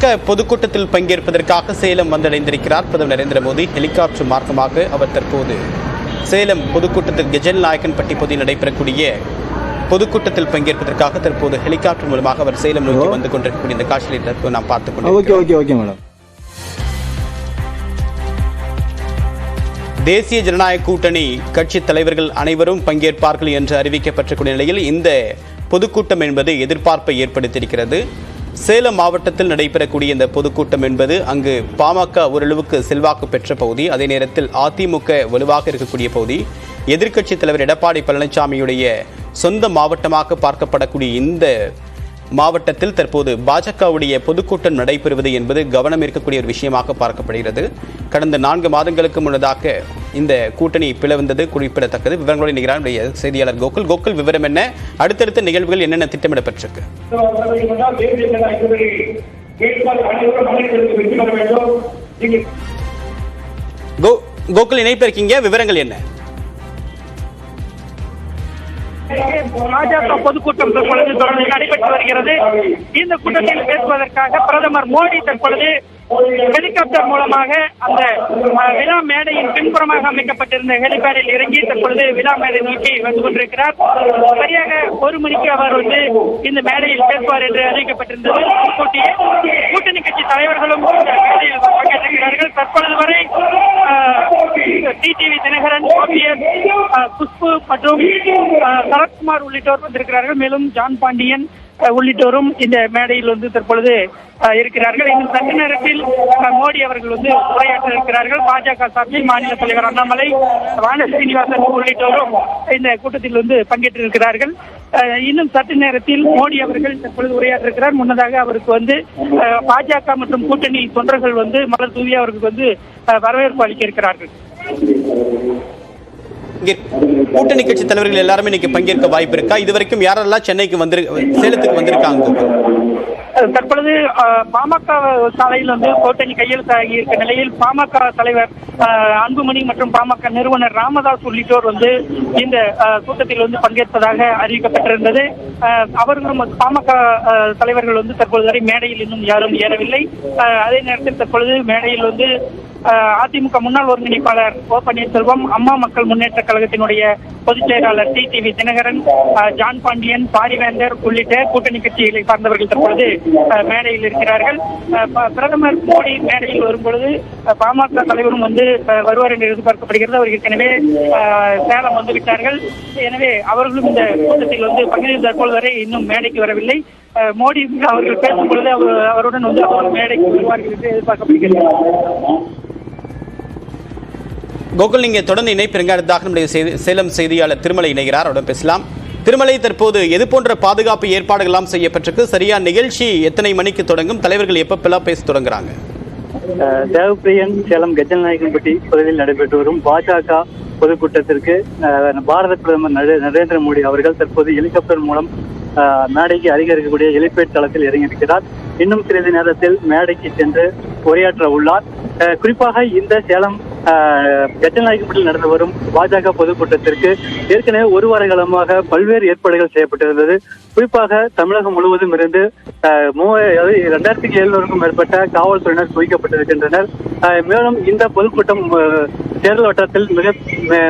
பொதுக்கூட்டத்தில் பங்கேற்பதற்காக சேலம் வந்தடைந்திருக்கிறார் பிரதமர் நரேந்திர மோடி. ஹெலிகாப்டர் மார்க்கமாக அவர் தற்போது சேலம் பொதுக்கூட்டத்தில் கெஜல் நாயக்கன்பட்டி பகுதியில் நடைபெறக்கூடிய பொதுக்கூட்டத்தில் பங்கேற்பதற்காக தற்போது ஹெலிகாப்டர் மூலமாக அவர் சேலம் நோக்கி வந்து கொண்டிருக்கக்கூடிய இந்த காட்சியை தற்போது நாம் பார்த்துக் கொண்டிருக்கிறோம் தேசிய ஜனநாயக கூட்டணி கட்சி தலைவர்கள் அனைவரும் பங்கேற்பார்கள் என்று அறிவிக்கப்பட்டிருக்கூடிய நிலையில் இந்த பொதுக்கூட்டம் என்பது எதிர்பார்ப்பை ஏற்படுத்தியிருக்கிறது. சேலம் மாவட்டத்தில் நடைபெறக்கூடிய இந்த பொதுக்கூட்டம் என்பது அங்கு பாமக ஓரளவுக்கு செல்வாக்கு பெற்ற பகுதி. அதே நேரத்தில் அதிமுக வலுவாக இருக்கக்கூடிய பகுதி. எதிர்க்கட்சித் தலைவர் எடப்பாடி பழனிசாமியுடைய சொந்த மாவட்டமாக பார்க்கப்படக்கூடிய இந்த மாவட்டத்தில் தற்போது பாஜகவுடைய பொதுக்கூட்டம் நடைபெறுவது என்பது கவனம் இருக்கக்கூடிய ஒரு விஷயமாக பார்க்கப்படுகிறது. கடந்த நான்கு மாதங்களுக்கு முன்னதாக இந்த கூட்டணி பிளவந்தது குறிப்பிடத்தக்கது. விவரங்களோடு நிகழ்ச்சி செய்தியாளர் கோகுல். கோகுல் விவரம் என்ன? அடுத்தடுத்த நிகழ்வுகள் என்னென்ன திட்டமிடப்பட்டிருக்கு? கோகுல் இணைப்பிருக்கீங்க விவரங்கள் என்ன? பாஜக பொதுக்கூட்டம் தற்பொழுது தொடர்ந்து நடைபெற்று வருகிறது. இந்த கூட்டத்தில் பேசுவதற்காக பிரதமர் மோடி தற்பொழுது ஹெலிகாப்டர் மூலமாக அந்த விழா மேடையின் பின்புறமாக அமைக்கப்பட்டிருந்த ஹெலிபேடில் இறங்கி தற்பொழுது விழா மேடை நோக்கி வந்து கொண்டிருக்கிறார். சரியாக ஒரு மணிக்கு அவர் வந்து இந்த மேடையில் பேசுவார் என்று அறிவிக்கப்பட்டிருந்தது. கூட்டணி கட்சி தலைவர்களும் மேடையில் பங்கேற்றிருக்கிறார்கள். தற்பொழுது வரை தினகரன் ஓபிஎஸ் குஷ்பு மற்றும் சரத்குமார் உள்ளிட்டோர் வந்திருக்கிறார்கள். மேலும் ஜான் பாண்டியன் உள்ளிட்டோரும் இந்த மேடையில் வந்து தற்பொழுது இருக்கிறார்கள். இன்னும் சற்று நேரத்தில் மோடி அவர்கள் வந்து உரையாற்ற இருக்கிறார்கள். பாஜக சார்பில் மாநில தலைவர் அண்ணாமலை வான சீனிவாசன் உள்ளிட்டோரும் இந்த கூட்டத்தில் வந்து பங்கேற்றிருக்கிறார்கள் அஹ், இன்னும் சற்று நேரத்தில் மோடி அவர்கள் தற்பொழுது உரையாற்றிருக்கிறார் முன்னதாக அவருக்கு வந்து பாஜக மற்றும் கூட்டணி தொண்டர்கள் வந்து மலர் தூவி அவருக்கு வந்து வரவேற்பு அளிக்க இருக்கிறார்கள். இங்கே கூட்டணி கட்சி தலைவர்கள் எல்லாருமே இன்னைக்கு பங்கேற்க வாய்ப்பு இருக்கா? இதுவரைக்கும் யாரெல்லாம் சென்னைக்கு வந்து சேலத்துக்கு வந்திருக்காங்க? தற்பொழுது பாமக சாலையில் வந்து கூட்டணி கையெழுத்தாகி இருக்க நிலையில் பாமக தலைவர் அன்புமணி மற்றும் பாமக நிறுவனர் ராமதாஸ் உள்ளிட்டோர் வந்து இந்த கூட்டத்தில் வந்து பங்கேற்பதாக அறிவிக்கப்பட்டிருந்தது. அவர்களும் பாமக தலைவர்கள் வந்து தற்பொழுது வரை மேடையில் இன்னும் யாரும் ஏறவில்லை. அஹ், அதே நேரத்தில் தற்பொழுது மேடையில் வந்து அதிமுக முன்னாள் ஒருங்கிணைப்பாளர் ஓ பன்னீர்செல்வம் அம்மா மக்கள் முன்னேற்ற கழகத்தினுடைய பொதுச் செயலாளர் T TV Dhinakaran John Pandian Parivendhar உள்ளிட்ட கூட்டணி கட்சிகளை சார்ந்தவர்கள் தற்பொழுது மேடையில் இருக்கிறார்கள். பிரதமர் மோடி மேடையில் வரும்பொழுது பாமக தலைவரும் வந்து வருவார் என்று எதிர்பார்க்கப்படுகிறது. அவர் ஏற்கனவே சேலம் வந்து விட்டார்கள். எனவே அவர்களும் இந்த கூட்டத்தில் வந்து பகிர்ந்து தற்போது வரை இன்னும் மேடைக்கு வரவில்லை. மோடி அவர்கள் பேசும் பொழுது அவர் அவருடன் வந்து அவர் மேடைக்கு வருவார்கள் என்று எதிர்பார்க்கப்படுகிறது. கோகுல் நீங்கள் தொடர்ந்து இணைப்பிருங்க அடுத்ததாக நம்முடைய செய்தி- சேலம் செய்தியாளர் திருமலை இணைகிறார். அவருடன் பேசலாம். திருமலை தற்போது எது போன்ற பாதுகாப்பு ஏற்பாடுகள் எல்லாம் செய்யப்பட்டிருக்கு? சரியா நிகழ்ச்சி எத்தனை மணிக்கு தொடங்கும்? தலைவர்கள் எப்பப்பெல்லாம் பேச தொடங்குறாங்க? தேவப்பிரியன் சேலம் கஜல் நாயகன்பட்டி பகுதியில் நடைபெற்று வரும் பாஜக பொதுக்கூட்டத்திற்கு அஹ், பாரத பிரதமர் நரேந்திர மோடி அவர்கள் தற்போது ஹெலிகாப்டர் மூலம் மேடைக்கு அருகே இருக்கக்கூடிய எலிபேட் தளத்தில் இறங்கியிருக்கிறார். இன்னும் சிறிது நேரத்தில் மேடைக்கு சென்று உரையாற்ற உள்ளார் அஹ், குறிப்பாக இந்த சேலம் அஹ், நடந்து வரும் பாஜக பொதுக்கூட்டத்திற்கு ஏற்கனவே ஒரு வார காலமாக பல்வேறு ஏற்பாடுகள் செய்யப்பட்டிருந்தது. குறிப்பாக தமிழகம் முழுவதும் இருந்து அஹ், இரண்டாயிரத்துக்கு எழுநூறுக்கும் மேற்பட்ட காவல்துறையினர் குவிக்கப்பட்டிருக்கின்றனர். மேலும் இந்த பொதுக்கூட்டம் அஹ், தேர்தல் வட்டத்தில் மிக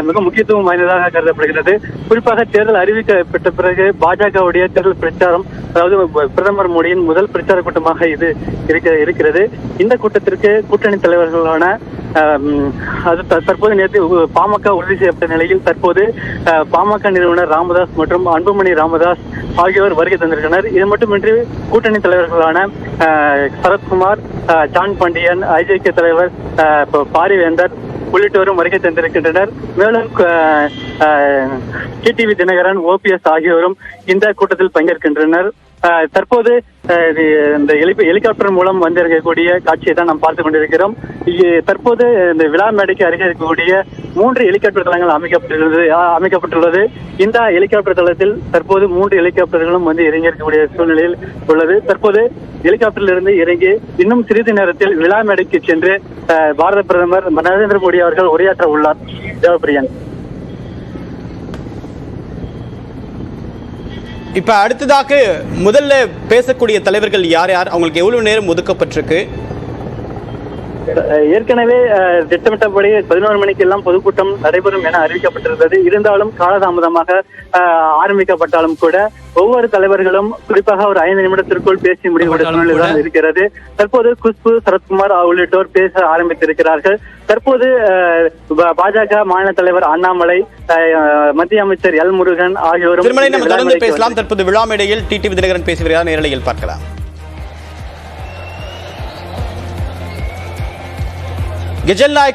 மிக முக்கியத்துவம் வாய்ந்ததாக கருதப்படுகிறது. குறிப்பாக தேர்தல் அறிவிக்கப்பட்ட பிறகு பாஜகவுடைய தேர்தல் பிரச்சாரம் அதாவது பிரதமர் மோடியின் முதல் பிரச்சார கூட்டமாக இது இருக்க- இருக்கிறது. இந்த கூட்டத்திற்கு கூட்டணி தலைவர்களான அது த- தற்போது நேற்று பாமக உறுதி செய்யப்பட்ட நிலையில் தற்போது பாமக நிறுவனர் ராமதாஸ் மற்றும் அன்புமணி ராமதாஸ் ஆகியோர் வருகை தந்திருக்கின்றனர். இது மட்டுமின்றி கூட்டணி தலைவர்களான சரத்குமார் ஜான் பாண்டியன் ஐஜேகே தலைவர் பாரிவேந்தர் உள்ளிட்டோரும் வருகை தந்திருக்கின்றனர். மேலும் டிடிவி தினகரன் ஓபிஎஸ் ஆகியோரும் இந்த கூட்டத்தில் பங்கேற்கின்றனர். தற்போது இது இந்த ஹெலிகாப்டர் மூலம் வந்திருக்கக்கூடிய காட்சியை தான் நாம் பார்த்து கொண்டிருக்கிறோம். தற்போது இந்த விழா மேடைக்கு அருகே இருக்கக்கூடிய மூன்று ஹெலிகாப்டர் தளங்கள் அமைக்கப்பட்டுள்ளது அமைக்கப்பட்டுள்ளது. இந்த ஹெலிகாப்டர் தளத்தில் தற்போது மூன்று ஹெலிகாப்டர்களும் வந்து இறங்கி இருக்கக்கூடிய சூழ்நிலையில் உள்ளது. தற்போது ஹெலிகாப்டரில் இருந்து இறங்கி இன்னும் சிறிது நேரத்தில் விழா மேடைக்கு சென்று பாரத பிரதமர் நரேந்திர மோடி அவர்கள் உரையாற்ற உள்ளார். தேவப்பிரியன் இப்போ அடுத்ததாக முதல்ல பேசக்கூடிய தலைவர்கள் யார் யார்? அவங்களுக்கு எவ்வளோ நேரம் ஒதுக்கப்பட்டிருக்கு? ஏற்கனவே திட்டமிட்டபடி பதினோரு மணிக்கு எல்லாம் பொதுக்கூட்டம் நடைபெறும் என அறிவிக்கப்பட்டிருந்தது. இருந்தாலும் காலதாமதமாக ஆரம்பிக்கப்பட்டாலும் கூட ஒவ்வொரு தலைவர்களும் குறிப்பாக ஒரு ஐந்து நிமிடத்திற்குள் பேசி முடிவுடைய சூழ்நிலை இருக்கிறது. தற்போது குஷ்பு சரத்குமார் உள்ளிட்டோர் பேச ஆரம்பித்திருக்கிறார்கள். தற்போது பாஜக மாநில தலைவர் அண்ணாமலை மத்திய அமைச்சர் எல் முருகன் ஆகியோரும் பேசலாம். தற்போது விழா மேடையில் டிடி தினகரன் பேசி வருகிறார். நேரலையில் பார்க்கலாம். ഗജൽ നായക്